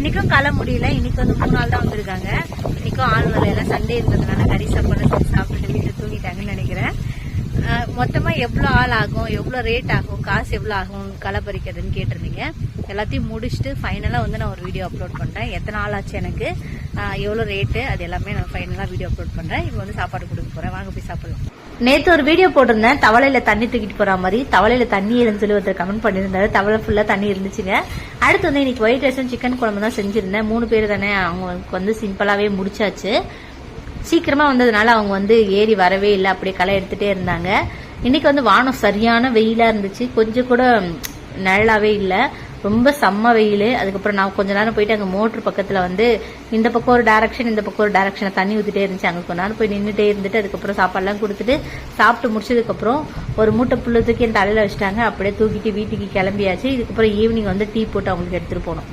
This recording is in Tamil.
இன்னைக்கும் களை முடியல. இன்னைக்கு வந்து மூணு நாள் தான் வந்திருக்காங்க. இன்னைக்கும் ஆள் வரல. சண்டே இருந்ததுனால கறி சாப்பாடு செஞ்சு சாப்பிட்டு வீட்டு தூங்கிட்டாங்கன்னு நினைக்கிறேன். மொத்தமாக மொத்தமா எவ்வளோ ஆள் ஆகும்? எவ்வளோ ரேட் ஆகும்? காசு எவ்வளோ ஆகும்? களை பறிக்கிறதுன்னு கேட்டிருந்தீங்க. எல்லாத்தையும் முடிச்சுட்டு ஃபைனலாக வந்து நான் ஒரு வீடியோ அப்லோட் பண்ணுறேன் எத்தனை ஆள் ஆச்சு எனக்கு? எவ்வளோ ரேட்டு அது எல்லாமே நான் ஃபைனலாக வீடியோ அப்லோட் பண்ணுறேன் இப்போ வந்து சாப்பாடு கொடுக்க போகிறேன் வாங்க போய் சாப்பிடலாம். நேற்று ஒரு வீடியோ போட்டிருந்தேன். தவளையில தண்ணி தூக்கிட்டு போற மாதிரி. தவளையில தண்ணி இருந்து சொல்லி ஒருத்தர் கமெண்ட் பண்ணியிருந்தாரு. தவளை ஃபுல்லா தண்ணி இருந்துச்சுங்க. அடுத்து வந்து இன்னைக்கு ஒயிட் ரைஸும் சிக்கன் குழம்பு தான் செஞ்சிருந்தேன். மூணு பேர் தானே அவங்களுக்கு வந்து சிம்பிளாவே முடிச்சாச்சு. சீக்கிரமா வந்ததுனால அவங்க வந்து ஏறி வரவே இல்லை. அப்படியே களை எடுத்துட்டே இருந்தாங்க. இன்னைக்கு வந்து வானம் சரியான வெயிலா இருந்துச்சு. கொஞ்சம் கூட நல்லாவே இல்லை. ரொம்ப செம்ம வெயில். அதுக்கப்புறம் நான் கொஞ்ச நேரம் போயிட்டு அங்கே மோட்ரு பக்கத்தில் வந்து இந்த பக்கம் ஒரு டேரக்ஷன் இந்த பக்கம் ஒரு டேரக்ஷனை தண்ணி ஊற்றிட்டே இருந்துச்சு. அங்கே கொஞ்ச நேரம் போய் நின்றுட்டே இருந்துட்டு அதுக்கப்புறம் சாப்பாடுலாம் கொடுத்துட்டு சாப்பிட்டு முடிச்சதுக்கப்புறம் ஒரு மூட்டை புல்லு தூக்கி என் தலையில் வச்சுட்டாங்க. அப்படியே தூக்கிட்டு வீட்டுக்கு கிளம்பியாச்சு. இதுக்கப்புறம் ஈவினிங் வந்து டீ போட்டு அவங்களுக்கு எடுத்துகிட்டு போனோம்.